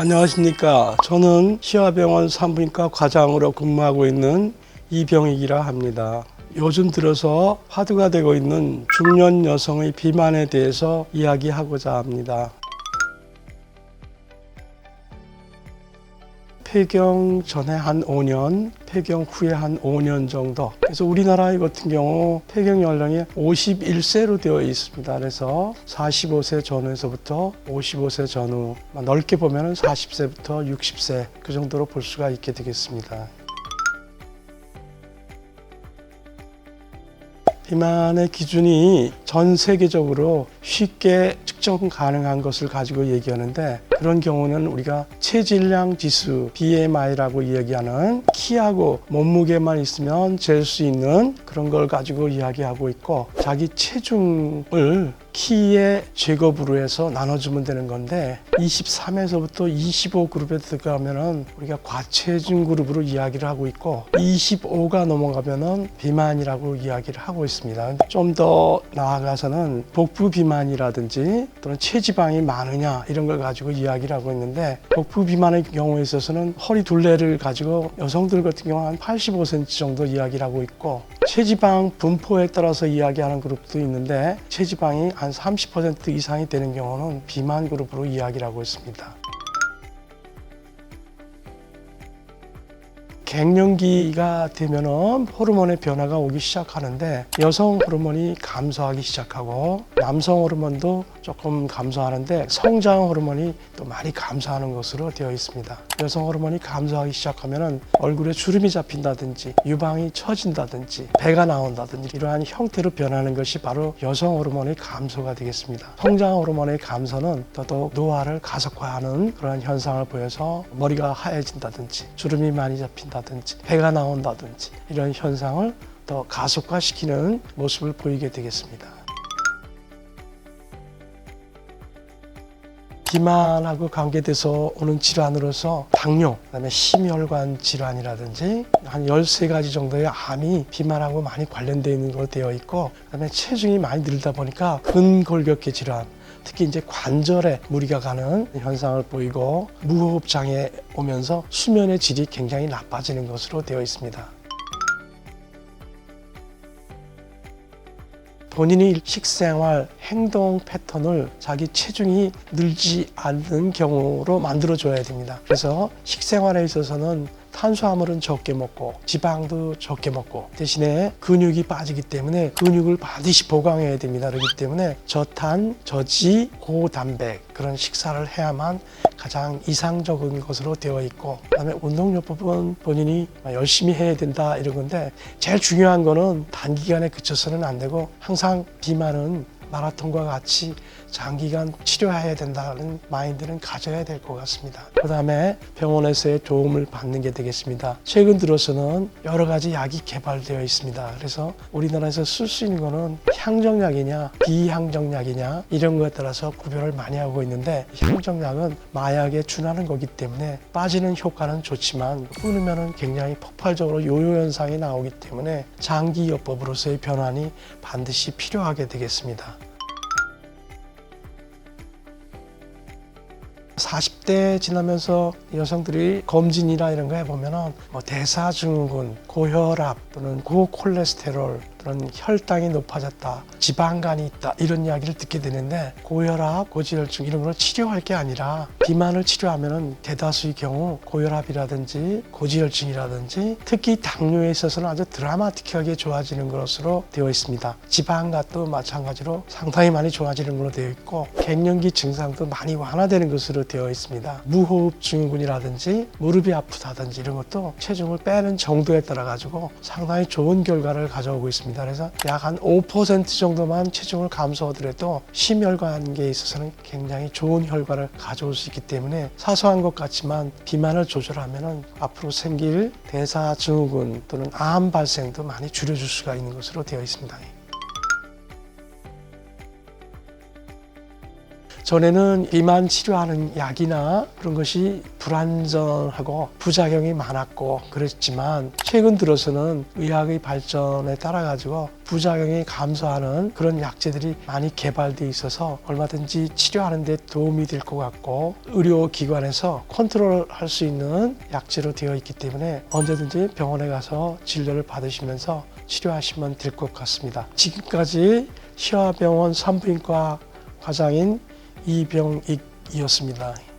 안녕하십니까. 저는 시화병원 산부인과 과장으로 근무하고 있는 이병익이라 합니다. 요즘 들어서 화두가 되고 있는 중년 여성의 비만에 대해서 이야기하고자 합니다. 폐경 전에 한 5년, 폐경 후에 한 5년 정도. 그래서 우리나라 같은 경우 폐경 연령이 51세로 되어 있습니다. 그래서 45세 전후에서부터 55세 전후, 넓게 보면 40세부터 60세 그 정도로 볼 수가 있게 되겠습니다. 비만의 기준이 전 세계적으로 쉽게 측정 가능한 것을 가지고 얘기하는데 그런 경우는 우리가 체질량 지수 BMI라고 이야기하는 키하고 몸무게만 있으면 잴 수 있는 그런 걸 가지고 이야기하고 있고 자기 체중을 키의 제곱으로 해서 나눠주면 되는 건데 23에서부터 25 그룹에 들어가면은 우리가 과체중 그룹으로 이야기를 하고 있고 25가 넘어가면은 비만이라고 이야기를 하고 있습니다. 좀 더 나아가서는 복부 비만이라든지 또는 체지방이 많으냐 이런 걸 가지고 이야기를 하고 있는데 복부 비만의 경우에 있어서는 허리 둘레를 가지고 여성들 같은 경우 한 85cm 정도 이야기를 하고 있고 체지방 분포에 따라서 이야기하는 그룹도 있는데 체지방이 한 30% 이상이 되는 경우는 비만 그룹으로 이야기를 하고 있습니다. 갱년기가 되면은 호르몬의 변화가 오기 시작하는데 여성 호르몬이 감소하기 시작하고 남성 호르몬도 조금 감소하는데 성장 호르몬이 또 많이 감소하는 것으로 되어 있습니다. 여성 호르몬이 감소하기 시작하면은 얼굴에 주름이 잡힌다든지 유방이 처진다든지 배가 나온다든지 이러한 형태로 변하는 것이 바로 여성 호르몬의 감소가 되겠습니다. 성장 호르몬의 감소는 더더욱 노화를 가속화하는 그런 현상을 보여서 머리가 하얘진다든지 주름이 많이 잡힌다 든지 배가 나온다든지 이런 현상을 더 가속화시키는 모습을 보이게 되겠습니다. 비만하고 관계돼서 오는 질환으로서 당뇨, 그다음에 심혈관 질환이라든지 한 13가지 정도의 암이 비만하고 많이 관련되어 있는 걸로 되어 있고 그다음에 체중이 많이 늘다 보니까 근골격계 질환 특히 이제 관절에 무리가 가는 현상을 보이고 무호흡 장애 오면서 수면의 질이 굉장히 나빠지는 것으로 되어 있습니다. 본인이 식생활, 행동 패턴을 자기 체중이 늘지 않는 경우로 만들어줘야 됩니다. 그래서 식생활에 있어서는 탄수화물은 적게 먹고 지방도 적게 먹고 대신에 근육이 빠지기 때문에 근육을 반드시 보강해야 됩니다. 그렇기 때문에 저탄, 저지, 고단백 그런 식사를 해야만 가장 이상적인 것으로 되어 있고 그다음에 운동요법은 본인이 열심히 해야 된다 이런 건데 제일 중요한 거는 단기간에 그쳐서는 안 되고 항상 비만은 마라톤과 같이 장기간 치료해야 된다는 마인드는 가져야 될 것 같습니다. 그 다음에 병원에서의 도움을 받는 게 되겠습니다. 최근 들어서는 여러 가지 약이 개발되어 있습니다. 그래서 우리나라에서 쓸 수 있는 거는 향정약이냐 비향정약이냐 이런 거에 따라서 구별을 많이 하고 있는데 향정약은 마약에 준하는 거기 때문에 빠지는 효과는 좋지만 끊으면 굉장히 폭발적으로 요요 현상이 나오기 때문에 장기요법으로서의 변환이 반드시 필요하게 되겠습니다. 40대 지나면서 여성들이 검진이나 이런 거 해보면은 뭐 대사증후군, 고혈압 또는 고콜레스테롤 또는 혈당이 높아졌다, 지방간이 있다 이런 이야기를 듣게 되는데 고혈압, 고지혈증 이런 걸 치료할 게 아니라 비만을 치료하면은 대다수의 경우 고혈압이라든지 고지혈증이라든지 특히 당뇨에 있어서는 아주 드라마틱하게 좋아지는 것으로 되어 있습니다. 지방간도 마찬가지로 상당히 많이 좋아지는 것으로 되어 있고 갱년기 증상도 많이 완화되는 것으로 되어 있습니다. 무호흡 증후군이라든지 무릎이 아프다든지 이런 것도 체중을 빼는 정도에 따라 가지고 상당히 좋은 결과를 가져오고 있습니다. 그래서 약 한 5% 정도만 체중을 감소하더라도 심혈관계에 있어서는 굉장히 좋은 결과를 가져올 수 있기 때문에 사소한 것 같지만 비만을 조절하면 앞으로 생길 대사 증후군 또는 암 발생도 많이 줄여줄 수가 있는 것으로 되어 있습니다. 전에는 비만 치료하는 약이나 그런 것이 불안전하고 부작용이 많았고 그랬지만 최근 들어서는 의학의 발전에 따라 가지고 부작용이 감소하는 그런 약제들이 많이 개발돼 있어서 얼마든지 치료하는 데 도움이 될 것 같고 의료기관에서 컨트롤할 수 있는 약제로 되어 있기 때문에 언제든지 병원에 가서 진료를 받으시면서 치료하시면 될 것 같습니다. 지금까지 시화병원 산부인과 과장인 이병익이었습니다.